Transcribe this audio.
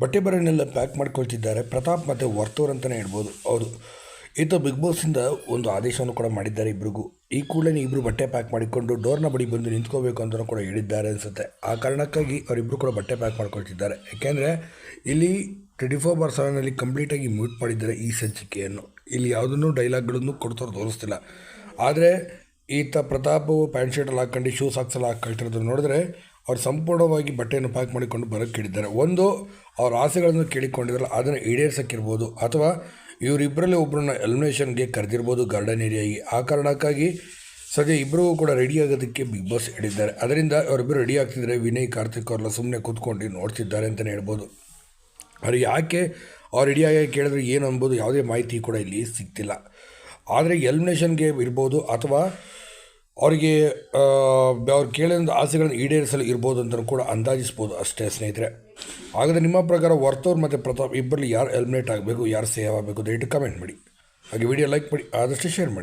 ಬಟ್ಟೆ ಬರೆಯನ್ನೆಲ್ಲ ಪ್ಯಾಕ್ ಮಾಡ್ಕೊಳ್ತಿದ್ದಾರೆ. ಪ್ರತಾಪ್ ಮತ್ತು ವರ್ತೂರ್ ಅಂತಲೇ ಹೇಳ್ಬೋದು. ಹೌದು. ಈತ ಬಿಗ್ ಬಾಸಿಂದ ಒಂದು ಆದೇಶವನ್ನು ಕೂಡ ಮಾಡಿದ್ದಾರೆ ಇಬ್ಬರಿಗೂ ಈ ಕೂಡಲೇ ಇಬ್ಬರು ಬಟ್ಟೆ ಪ್ಯಾಕ್ ಮಾಡಿಕೊಂಡು ಡೋರ್ನ ಬಳಿ ಬಂದು ನಿಂತ್ಕೋಬೇಕು ಅಂತಲೂ ಕೂಡ ಹೇಳಿದ್ದಾರೆ ಅನಿಸುತ್ತೆ. ಆ ಕಾರಣಕ್ಕಾಗಿ ಅವರಿಬ್ಬರು ಕೂಡ ಬಟ್ಟೆ ಪ್ಯಾಕ್ ಮಾಡ್ಕೊಳ್ತಿದ್ದಾರೆ. ಯಾಕೆಂದರೆ ಇಲ್ಲಿ ಟ್ವೆಂಟಿ ಫೋರ್ ಬಾರ್ ಸೆವೆನಲ್ಲಿ ಕಂಪ್ಲೀಟಾಗಿ ಮ್ಯೂಟ್ ಮಾಡಿದ್ದಾರೆ ಈ ಸಂಚಿಕೆಯನ್ನು. ಇಲ್ಲಿ ಯಾವುದನ್ನು ಡೈಲಾಗ್ಗಳನ್ನು ಕೊಡ್ತಾರೆ ತೋರಿಸ್ತಿಲ್ಲ. ಆದರೆ ಈತ ಪ್ರತಾಪು ಪ್ಯಾಂಟ್ ಶರ್ಟಲ್ಲಿ ಹಾಕ್ಕೊಂಡು ಶೂಸ್ ಹಾಕ್ಸಲ್ಲ ಹಾಕೊಳ್ತಿರೋದು ನೋಡಿದ್ರೆ ಅವ್ರು ಸಂಪೂರ್ಣವಾಗಿ ಬಟ್ಟೆಯನ್ನು ಪ್ಯಾಕ್ ಮಾಡಿಕೊಂಡು ಬರೋಕ್ಕೆ ಕೇಳಿದ್ದಾರೆ ಒಂದು, ಅವ್ರ ಆಸೆಗಳನ್ನು ಕೇಳಿಕೊಂಡಿದ್ರಲ್ಲ ಅದನ್ನು ಈಡೇರಿಸೋಕ್ಕಿರ್ಬೋದು, ಅಥವಾ ಇವರಿಬ್ಬರಲ್ಲಿ ಒಬ್ಬರನ್ನ ಎಲಿಮಿನೇಷನ್ಗೆ ಕರೆದಿರ್ಬೋದು ಗಾರ್ಡನ್ ಏರಿಯಾಗಿ ಆ ಕಾರಣಕ್ಕಾಗಿ ಸದ್ಯ ಇಬ್ಬರಿಗೂ ಕೂಡ ರೆಡಿ ಆಗೋದಕ್ಕೆ ಬಿಗ್ ಬಾಸ್ ಹೇಳಿದ್ದಾರೆ. ಅದರಿಂದ ಅವರಿಬ್ಬರು ರೆಡಿ ಆಗ್ತಿದ್ರೆ ವಿನಯ್, ಕಾರ್ತಿಕ್ ಅವರೆಲ್ಲ ಸುಮ್ಮನೆ ಕೂತ್ಕೊಂಡು ನೋಡ್ತಿದ್ದಾರೆ ಅಂತಲೇ ಹೇಳ್ಬೋದು. ಅವ್ರು ಯಾಕೆ ಅವ್ರು ರೆಡಿಯಾಗಿ ಕೇಳಿದ್ರೆ ಏನು ಅನ್ಬೋದು ಯಾವುದೇ ಮಾಹಿತಿ ಕೂಡ ಇಲ್ಲಿ ಸಿಗ್ತಿಲ್ಲ. ಆದರೆ ಎಲಿಮಿನೇಷನ್ಗೆ ಇರ್ಬೋದು, ಅಥವಾ ಅವರಿಗೆ ಅವ್ರು ಕೇಳಿದ ಆಸೆಗಳನ್ನು ಈಡೇರಿಸಲು ಇರ್ಬೋದು ಅಂತ ಕೂಡ ಅಂದಾಜಿಸ್ಬೋದು ಅಷ್ಟೇ ಸ್ನೇಹಿತರೆ. ಹಾಗಾದರೆ ನಿಮ್ಮ ಪ್ರಕಾರ ವರ್ತೂರ್ ಮತ್ತು ಪ್ರತಾಪ್ ಇಬ್ಬರಲ್ಲಿ ಯಾರು ಎಲಿಮಿನೇಟ್ ಆಗಬೇಕು, ಯಾರು ಸೇವ್ ಆಗಬೇಕು ದಯವಿಟ್ಟು ಕಮೆಂಟ್ ಮಾಡಿ. ಹಾಗೆ ವಿಡಿಯೋ ಲೈಕ್ ಮಾಡಿ, ಆದಷ್ಟು ಶೇರ್ ಮಾಡಿ.